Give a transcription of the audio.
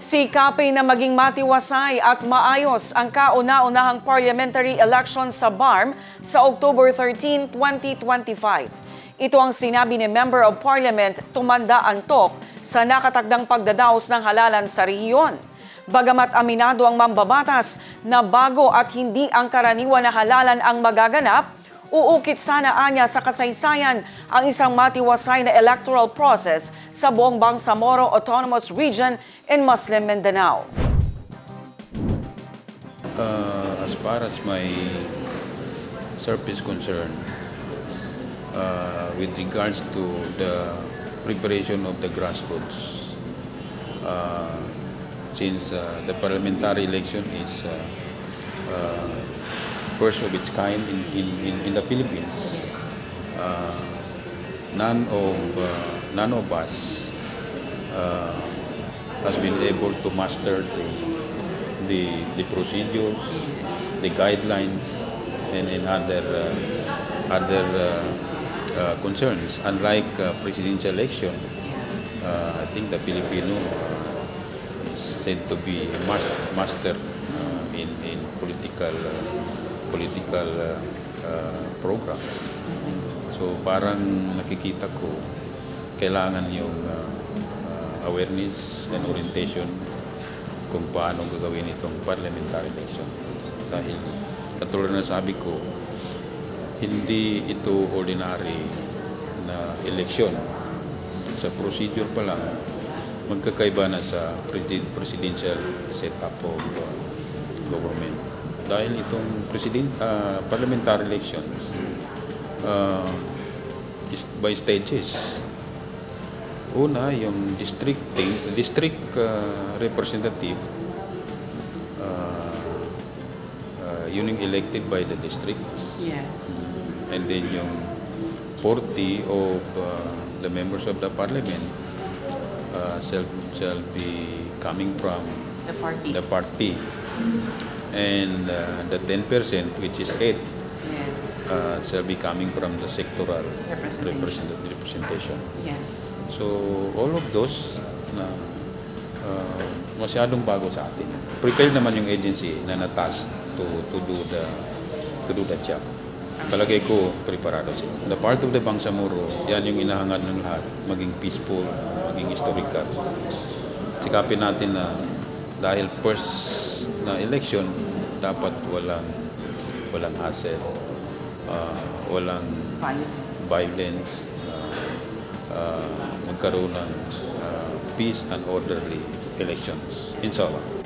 Sikapin na maging matiwasay at maayos ang kauna-unahang parliamentary election sa BARM sa October 13, 2025. Ito ang sinabi ni Member of Parliament Tumanda Antok sa nakatagdang pagdadaos ng halalan sa rehiyon. Bagamat aminado ang mambabatas na bago at hindi ang karaniwan na halalan ang magaganap, uukit sana anya sa kasaysayan ang isang matiwasay na electoral process sa buong Bangsamoro Autonomous Region in Muslim Mindanao. Uh, as far as my SERP is concerned, uh, with regards to the preparation of the grassroots, uh, since uh, the parliamentary election is uh, first of its kind in, in, in, in the Philippines, uh, none of uh, none of us uh, has been able to master the the, the procedures, the guidelines, and, and other uh, other uh, uh, concerns. Unlike uh, presidential election, uh, I think the Filipino uh, is said to be a mas- master uh, in, in political uh, political uh, uh, program. So parang nakikita ko kailangan yung uh, uh, awareness and orientation kung paano gagawin itong parliamentary election. Dahil katulad na sabi ko, hindi ito ordinary na election. Sa procedure pa lang, magkakaiba na sa presi- presidential setup of uh, government. Dahil itong president, uh, parliamentary elections uh, is by stages. Una, yung district district uh, representative uh, uh, yun yung elected by the districts. Yes. And then yung 40 of uh, the members of the parliament uh, shall, shall be coming from The party. the party. And uh, the 10% which is 8 yes. uh, shall be coming from the sectoral Representation. represent- representation. Yes. So, all of those na uh, masyadong bago sa atin. Prepared naman yung agency na natas to, to do the to do the job. Palagay ko, preparado sila. The part of the Bangsamoro, yan yung inahangad ng lahat. Maging peaceful, maging historical. Sikapin natin na dahil first na election, dapat walang walang hassle, uh, walang violence, uh, uh, magkaroon ng uh, peace and orderly elections. Inshallah.